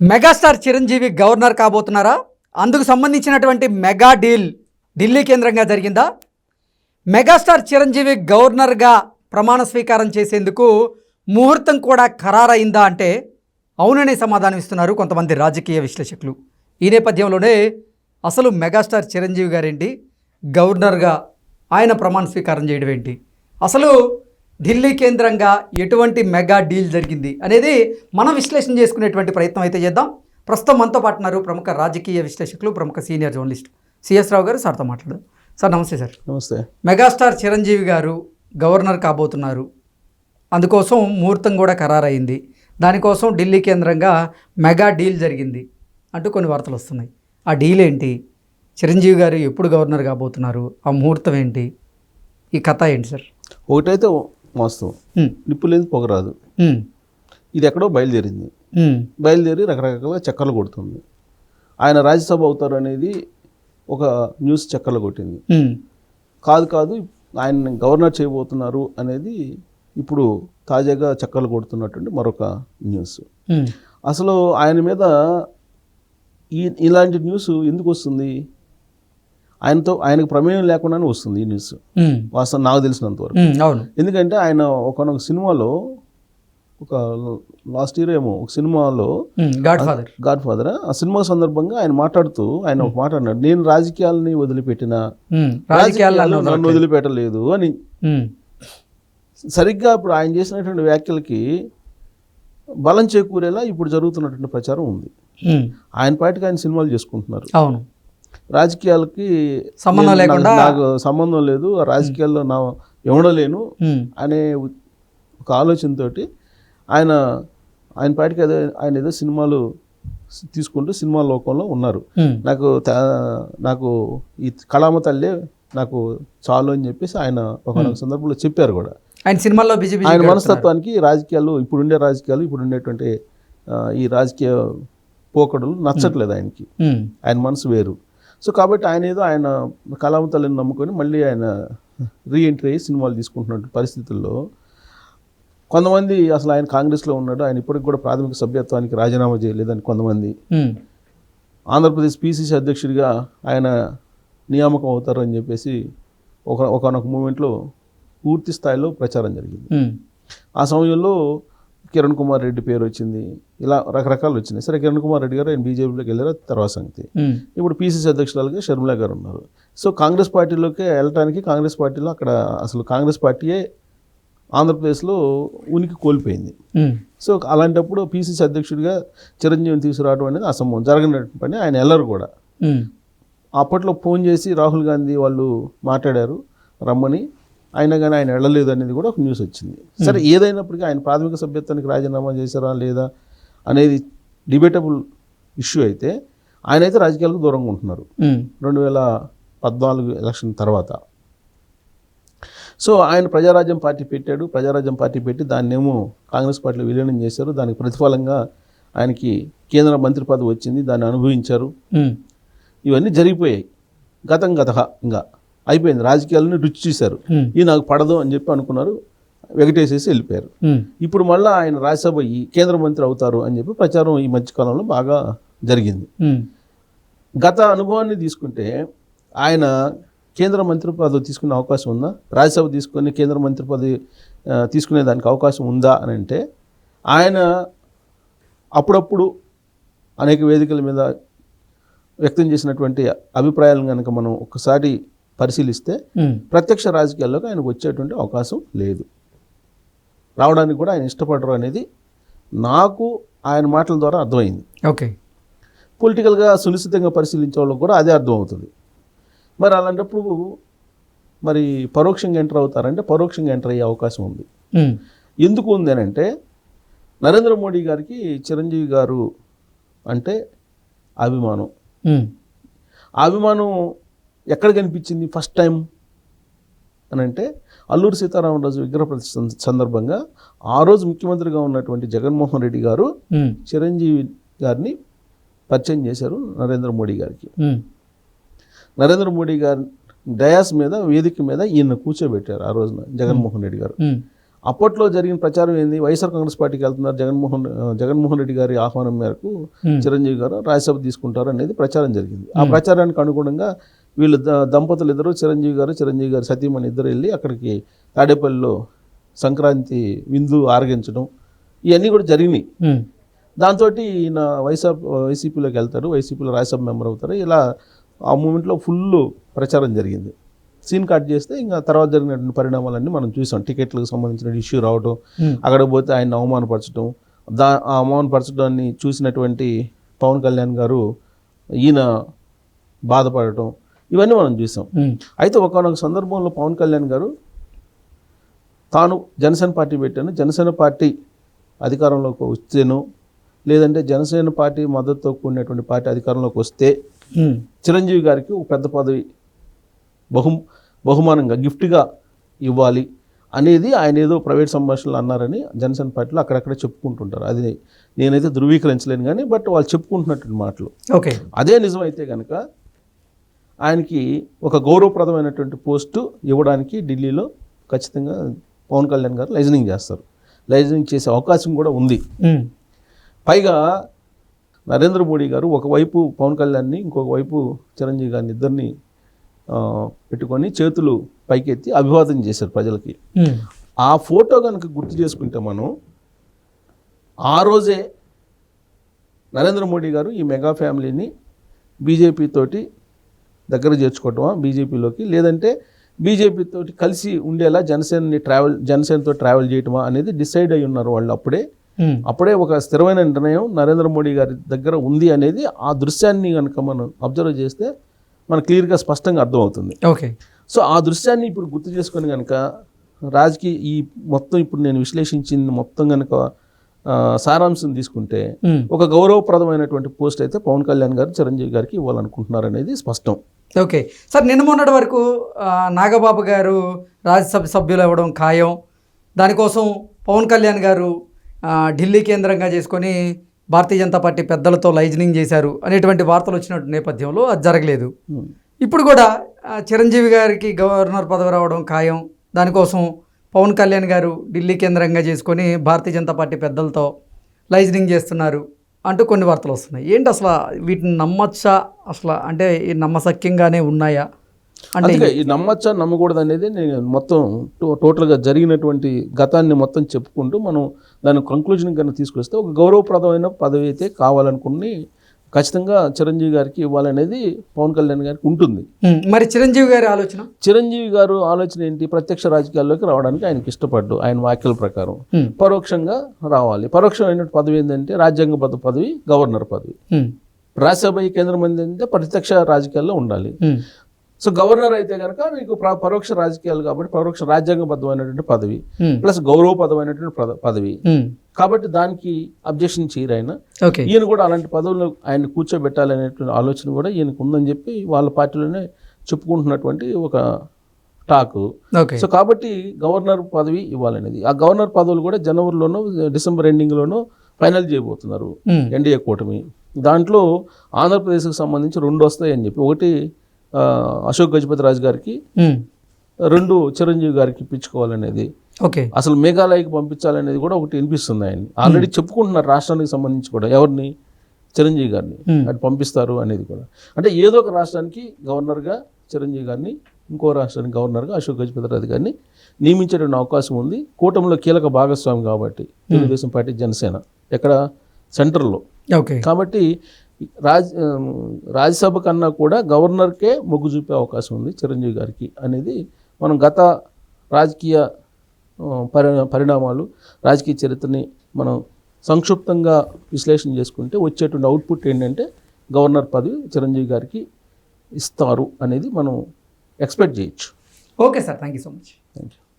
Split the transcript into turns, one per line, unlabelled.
Megastar Chiranjeevi governor కాబోతున్నారా? అందుకు సంబంధించినటువంటి mega deal Delhi కేంద్రంగా జరిగిందా? మెగాస్టార్ చిరంజీవి గవర్నర్గా ప్రమాణ స్వీకారం చేసేందుకు ముహూర్తం కూడా ఖరారైందా అంటే అవుననే సమాధానం ఇస్తున్నారు కొంతమంది రాజకీయ విశ్లేషకులు. ఈ నేపథ్యంలోనే అసలు మెగాస్టార్ చిరంజీవి గారేంటి? గవర్నర్గా ఆయన ప్రమాణ స్వీకారం చేయడం ఏంటి? అసలు ఢిల్లీ కేంద్రంగా ఎటువంటి మెగా డీల్ జరిగింది అనేది మనం విశ్లేషణ చేసుకునేటువంటి ప్రయత్నం అయితే చేద్దాం. ప్రస్తుతం మనతో పాటు ఉన్నారు ప్రముఖ రాజకీయ విశ్లేషకులు ప్రముఖ సీనియర్ జర్నలిస్ట్ సిఎస్ రావు గారు. సార్తో మాట్లాడదాం. సార్ నమస్తే సార్.
నమస్తే.
మెగాస్టార్ చిరంజీవి గారు గవర్నర్ కాబోతున్నారు. అందుకోసం ముహూర్తం కూడా ఖరారైంది. దానికోసం ఢిల్లీ కేంద్రంగా మెగా డీల్ జరిగింది అంటూ కొన్ని వార్తలు వస్తున్నాయి. ఆ డీల్ ఏంటి? చిరంజీవి గారు ఎప్పుడు గవర్నర్ కాబోతున్నారు? ఆ ముహూర్తం ఏంటి? ఈ కథ ఏంటి సార్?
ఒకటైతే వాస్తవం. నిప్పు లేదు పొగరాదు
ఉమ్,
ఇది ఎక్కడో బయలుదేరింది. బయలుదేరి రకరకాల చక్కర్లు కొడుతుంది. ఆయన రాజ్యసభ అవుతారు అనేది ఒక న్యూస్ చక్కర్లు కొట్టింది. కాదు కాదు ఆయన గవర్నర్ చేయబోతున్నారు అనేది ఇప్పుడు తాజాగా చక్కర్లు కొడుతున్నటువంటి మరొక న్యూస్. అసలు ఆయన మీద ఈ ఇలాంటి న్యూస్ ఎందుకు వస్తుంది? ఆయనతో ఆయనకు ప్రమేయం లేకుండానే వస్తుంది ఈ న్యూస్. వాస్తవం నాకు తెలిసినంత వరకు.
అవును.
ఎందుకంటే ఆయన ఒకనొక సినిమాలో ఒక లాస్ట్ ఇయర్ ఏమో ఒక సినిమాలో
గాడ్ ఫాదర్
గాడ్ ఫాదర్ ఆ సినిమా సందర్భంగా ఆయన మాట్లాడుతూ ఆయన ఒక మాట అన్నాడు. నేను రాజకీయాలని వదిలిపెట్టిన?
రాజకీయాల్లో
నన్ను వదిలిపెట్టలేదు అని సరిగ్గా ఇప్పుడు ఆయన చేసినటువంటి వ్యాఖ్యలకి బలం చేకూరేలా ఇప్పుడు జరుగుతున్నటువంటి ప్రచారం ఉంది. ఆయన పాటికి ఆయన సినిమాలు చేసుకుంటున్నారు.
అవును.
రాజకీయాలకి
సంబంధం లేకుండా
నాకు సంబంధం లేదు రాజకీయాల్లో నా ఎవడలేను
ఉమ్,
అనే ఒక ఆలోచనతోటి ఆయన ఆయన పాటికి ఏదో ఆయన ఏదో సినిమాలు తీసుకుంటూ సినిమా లోకంలో ఉన్నారు. నాకు నాకు ఈ కళామ తల్లే నాకు చాలు అని చెప్పేసి ఆయన ఒక సందర్భంలో చెప్పారు కూడా.
ఆయన సినిమాల్లో బిజీ
ఆయన మనస్తత్వానికి రాజకీయాలు ఇప్పుడుండే రాజకీయాలు ఇప్పుడు ఉండేటువంటి ఈ రాజకీయ పోకడలు నచ్చట్లేదు ఆయనకి. ఆయన మనసు వేరు. సో కాబట్టి ఆయన ఏదో ఆయన కళామ తల్లిని నమ్ముకొని మళ్ళీ ఆయన రీఎంట్రీ అయ్యి సినిమాలు తీసుకుంటున్న పరిస్థితుల్లో కొంతమంది అసలు ఆయన కాంగ్రెస్లో ఉన్నాడు ఆయన ఇప్పటికి కూడా ప్రాథమిక సభ్యత్వానికి రాజీనామా చేయలేదని కొంతమంది. ఆంధ్రప్రదేశ్ పిసిసి అధ్యక్షుడిగా ఆయన నియామకం అవుతారు అని చెప్పేసి ఒక ఒకనొక మూమెంట్లో పూర్తి స్థాయిలో ప్రచారం జరిగింది. ఆ సమయంలో కిరణ్ కుమార్ రెడ్డి పేరు వచ్చింది. ఇలా రకరకాలు వచ్చినాయి. సరే కిరణ్ కుమార్ రెడ్డి గారు ఆయన బీజేపీలోకి వెళ్ళారు తర్వాత సంగతి. ఇప్పుడు పీసీసీ అధ్యక్షురాలుగా షర్మిల గారు ఉన్నారు. సో కాంగ్రెస్ పార్టీలోకి వెళ్ళటానికి కాంగ్రెస్ పార్టీలో అక్కడ అసలు కాంగ్రెస్ పార్టీయే ఆంధ్రప్రదేశ్లో ఉనికి కోల్పోయింది. సో అలాంటప్పుడు పీసీసీ అధ్యక్షుడిగా చిరంజీవిని తీసుకురావడం అనేది అసంభవం. జరగనటువంటి పని ఆయన వెళ్ళరు కూడా. అప్పట్లో ఫోన్ చేసి రాహుల్ గాంధీ వాళ్ళు మాట్లాడారు రమ్మని. అయినా కానీ ఆయన వెళ్ళలేదు అనేది కూడా ఒక న్యూస్ వచ్చింది. సరే ఏదైనప్పటికీ ఆయన ప్రాథమిక సభ్యత్వానికి రాజీనామా చేశారా లేదా అనేది డిబేటబుల్ ఇష్యూ అయితే ఆయన అయితే రాజకీయాలకు దూరంగా ఉంటున్నారు. రెండు వేల పద్నాలుగు ఎలక్షన్ తర్వాత. సో ఆయన ప్రజారాజ్యం పార్టీ పెట్టాడు. ప్రజారాజ్యం పార్టీ పెట్టి దాన్నేమో కాంగ్రెస్ పార్టీలో విలీనం చేశారు. దానికి ప్రతిఫలంగా ఆయనకి కేంద్ర మంత్రి పదవి వచ్చింది. దాన్ని అనుభవించారు. ఇవన్నీ జరిగిపోయాయి. గతం గత ఇంకా. అయిపోయింది. రాజకీయాలను రుచి చూశారు. ఇది నాకు పడదు అని చెప్పి అనుకున్నారు. వెగటేసేసి వెళ్ళిపోయారు. ఇప్పుడు మళ్ళీ ఆయన రాజ్యసభ ఈ కేంద్ర మంత్రి అవుతారు అని చెప్పి ప్రచారం ఈ మధ్యకాలంలో బాగా జరిగింది. గత అనుభవాన్ని తీసుకుంటే ఆయన కేంద్ర మంత్రి పదవి తీసుకునే అవకాశం ఉందా? రాజ్యసభ తీసుకొని కేంద్ర మంత్రి పదవి తీసుకునే దానికి అవకాశం ఉందా అని అంటే ఆయన అప్పుడప్పుడు అనేక వేదికల మీద వ్యక్తం చేసినటువంటి అభిప్రాయాలను కనుక మనం ఒకసారి పరిశీలిస్తే ప్రత్యక్ష రాజకీయాల్లోకి ఆయనకు వచ్చేటువంటి అవకాశం లేదు. రావడానికి కూడా ఆయన ఇష్టపడరు అనేది నాకు ఆయన మాటల ద్వారా అర్థమైంది.
ఓకే.
పొలిటికల్గా సునిశ్చితంగా పరిశీలించే వాళ్ళకి కూడా అదే అర్థమవుతుంది. మరి అలాంటప్పుడు మరి పరోక్షంగా ఎంటర్ అవుతారంటే పరోక్షంగా ఎంటర్ అయ్యే అవకాశం ఉంది. ఎందుకు ఉంది అని అంటే నరేంద్ర మోడీ గారికి చిరంజీవి గారు అంటే అభిమానం. అభిమానం ఎక్కడ కనిపించింది ఫస్ట్ టైం? అని అంటే అల్లూరి సీతారామరాజు విగ్రహ ప్రతిష్ఠ సం- సందర్భంగా ఆ రోజు ముఖ్యమంత్రిగా ఉన్నటువంటి జగన్మోహన్ రెడ్డి గారు చిరంజీవి గారిని పరిచయం చేశారు నరేంద్ర మోడీ గారికి. నరేంద్ర మోడీ గారి డయాస్ మీద వేదిక మీద ఈయన కూర్చోబెట్టారు ఆ రోజున జగన్మోహన్ రెడ్డి గారు. అప్పట్లో జరిగిన ప్రచారం ఏంది? వైఎస్ఆర్ కాంగ్రెస్ పార్టీకి వెళ్తున్నారు జగన్మోహన్ జగన్మోహన్ రెడ్డి గారి ఆహ్వానం మేరకు. చిరంజీవి గారు రాజ్యసభ తీసుకుంటారు అనేది ప్రచారం జరిగింది. ఆ ప్రచారానికి అనుగుణంగా వీళ్ళు దంపతులు ఇద్దరు చిరంజీవి గారు చిరంజీవి గారు సతీమణి ఇద్దరు వెళ్ళి అక్కడికి తాడేపల్లిలో సంక్రాంతి విందు ఆరగించడం ఇవన్నీ కూడా జరిగినాయి. దాంతో ఈయన వైఎస్ఆర్ వైసీపీలోకి వెళ్తారు వైసీపీలో రాజ్యసభ మెంబర్ అవుతారు. ఇలా ఆ మూమెంట్లో ఫుల్ ప్రచారం జరిగింది. సీన్ కట్ చేస్తే ఇంకా తర్వాత జరిగినటువంటి పరిణామాలన్నీ మనం చూసాం. టికెట్లకు సంబంధించిన ఇష్యూ రావడం అక్కడ పోతే ఆయన అవమానపరచడం దా ఆ అవమానపరచడాన్ని చూసినటువంటి పవన్ కళ్యాణ్ గారు ఈయన బాధపడటం ఇవన్నీ మనం చూసాం. అయితే ఒకనొక సందర్భంలో పవన్ కళ్యాణ్ గారు తాను జనసేన పార్టీ పెట్టాను జనసేన పార్టీ అధికారంలోకి వస్తేను లేదంటే జనసేన పార్టీ మద్దతుతో కూడినటువంటి పార్టీ అధికారంలోకి వస్తే చిరంజీవి గారికి ఒక పెద్ద పదవి బహు బహుమానంగా గిఫ్ట్గా ఇవ్వాలి అనేది ఆయన ఏదో ప్రైవేట్ సంభాషణలు అన్నారని జనసేన పార్టీలో అక్కడక్కడ చెప్పుకుంటుంటారు. అది నేనైతే ధృవీకరించలేను కానీ బట్ వాళ్ళు చెప్పుకుంటున్నటువంటి మాటలు.
ఓకే.
అదే నిజమైతే కనుక ఆయనకి ఒక గౌరవప్రదమైనటువంటి పోస్టు ఇవ్వడానికి ఢిల్లీలో ఖచ్చితంగా పవన్ కళ్యాణ్ గారు లైజనింగ్ చేస్తారు. లైజనింగ్ చేసే అవకాశం కూడా ఉంది. పైగా నరేంద్ర మోడీ గారు ఒకవైపు పవన్ కళ్యాణ్ని ఇంకొక వైపు చిరంజీవి గారిని ఇద్దరిని పెట్టుకొని చేతులు పైకెత్తి అభివాదం చేశారు ప్రజలకి. ఆ ఫోటో కనుక గుర్తు చేసుకుంటే మనం ఆ రోజే నరేంద్ర మోడీ గారు ఈ మెగా ఫ్యామిలీని బీజేపీ తోటి దగ్గర చేర్చుకోవటమా బీజేపీలోకి? లేదంటే బీజేపీ తోటి కలిసి ఉండేలా జనసేనని ట్రావెల్ జనసేనతో ట్రావెల్ చేయటమా అనేది డిసైడ్ అయి ఉన్నారు వాళ్ళు అప్పుడే. అప్పుడే ఒక స్థిరమైన నిర్ణయం నరేంద్ర మోడీ గారి దగ్గర ఉంది అనేది ఆ దృశ్యాన్ని కనుక మనం అబ్జర్వ్ చేస్తే మనకు క్లియర్గా స్పష్టంగా అర్థమవుతుంది.
ఓకే.
సో ఆ దృశ్యాన్ని ఇప్పుడు గుర్తు చేసుకొని కనుక రాజకీయ ఈ మొత్తం ఇప్పుడు నేను విశ్లేషించింది మొత్తం కనుక సారాంశం తీసుకుంటే ఒక గౌరవప్రదమైనటువంటి పోస్ట్ అయితే పవన్ కళ్యాణ్ గారు చిరంజీవి గారికి ఇవ్వాలనుకుంటున్నారు అనేది స్పష్టం.
ఓకే. సార్ నిన్న మొన్నటి వరకు నాగబాబు గారు రాజ్యసభ సభ్యులు అవ్వడం ఖాయం. దానికోసం పవన్ కళ్యాణ్ గారు ఢిల్లీ కేంద్రంగా చేసుకొని భారతీయ జనతా పార్టీ పెద్దలతో లైజనింగ్ చేశారు అనేటువంటి వార్తలు వచ్చిన నేపథ్యంలో అది జరగలేదు. ఇప్పుడు కూడా చిరంజీవి గారికి గవర్నర్ పదవి రావడం ఖాయం. దానికోసం పవన్ కళ్యాణ్ గారు ఢిల్లీ కేంద్రంగా చేసుకొని భారతీయ జనతా పార్టీ పెద్దలతో లైజనింగ్ చేస్తున్నారు. అంటూ కొన్ని వార్తలు వస్తున్నాయి. ఏంటి అసలు వీటిని నమ్మచ్చా? అసలు అంటే నమ్మసక్యంగానే ఉన్నాయా? అంటే
ఈ నమ్మచ్చా నమ్మకూడదు అనేది నేను మొత్తం టో- టోటల్గా జరిగినటువంటి గతాన్ని మొత్తం చెప్పుకుంటూ మనం దాని కంక్లూజన్ కనుక తీసుకొస్తే ఒక గౌరవప్రదమైన పదవి అయితే కావాలనుకుని ఖచ్చితంగా చిరంజీవి గారికి ఇవ్వాలనేది పవన్ కళ్యాణ్ గారికి ఉంటుంది.
మరి చిరంజీవి గారి ఆలోచన?
చిరంజీవి గారు ఆలోచన ఏంటి? ప్రత్యక్ష రాజకీయాల్లోకి రావడానికి ఆయనకి ఇష్టపడ్డు ఆయన వ్యాఖ్యల ప్రకారం. పరోక్షంగా రావాలి. పరోక్షమైన పదవి ఏంటంటే రాజ్యాంగబద్ధ పదవి గవర్నర్ పదవి. రాజ్యసభ కేంద్రం ఏంటంటే ప్రత్యక్ష రాజకీయాల్లో ఉండాలి. సో గవర్నర్ అయితే కనుక మీకు ప్ర- పరోక్ష రాజకీయాలు కాబట్టి పరోక్ష రాజ్యాంగబద్ధమైనటువంటి పదవి
ఉమ్,
ప్లస్ గౌరవపదమైనటువంటి పద- పదవి.
ఉమ్,
కాబట్టి దానికి అబ్జెక్షన్ చేయరు ఆయన. ఈయన కూడా అలాంటి పదవులు ఆయన కూర్చోబెట్టాలనేటువంటి ఆలోచన కూడా ఈయనకు ఉందని చెప్పి వాళ్ళ పార్టీలోనే చెప్పుకుంటున్నటువంటి ఒక టాక్ సో కాబట్టి గవర్నర్ పదవి ఇవ్వాలనేది. ఆ గవర్నర్ పదవులు కూడా జనవరిలోనో డిసెంబర్ ఎండింగ్లోనో ఫైనల్ చేయబోతున్నారు.
ఉమ్,
ఎన్డీఏ కూటమి. దాంట్లో ఆంధ్రప్రదేశ్కి సంబంధించి రెండు వస్తాయని చెప్పి. ఒకటి అశోక్ గజపతి రాజు గారికి రెండు చిరంజీవి గారికి ఇప్పించుకోవాలనేది.
ఓకే.
అసలు మేఘాలయకి పంపించాలనేది కూడా ఒకటి వినిపిస్తుంది ఆయన. ఆల్రెడీ చెప్పుకుంటున్నారు రాష్ట్రానికి సంబంధించి కూడా. ఎవరిని? చిరంజీవి గారిని. అటు పంపిస్తారు అనేది కూడా. అంటే ఏదో ఒక రాష్ట్రానికి గవర్నర్గా చిరంజీవి గారిని ఇంకో రాష్ట్రానికి గవర్నర్గా అశోక్ గజపతి రాజు గారిని నియమించేటువంటి అవకాశం ఉంది. కూటమిలో కీలక భాగస్వామి కాబట్టి తెలుగుదేశం పార్టీ జనసేన ఎక్కడ? సెంటర్లో
ఓకే.
కాబట్టి రాజ్ రాజ్యసభ కన్నా కూడా గవర్నర్కే మొగ్గు చూపే అవకాశం ఉంది చిరంజీవి గారికి అనేది మనం గత రాజకీయ పరిణామాలు రాజకీయ చరిత్రని మనం సంక్షిప్తంగా విశ్లేషణ చేసుకుంటే వచ్చేటువంటి అవుట్పుట్ ఏంటంటే గవర్నర్ పదవి చిరంజీవి గారికి ఇస్తారు అనేది మనం ఎక్స్పెక్ట్ చేయొచ్చు.
Okay sir. Thank you so much.
Thank you.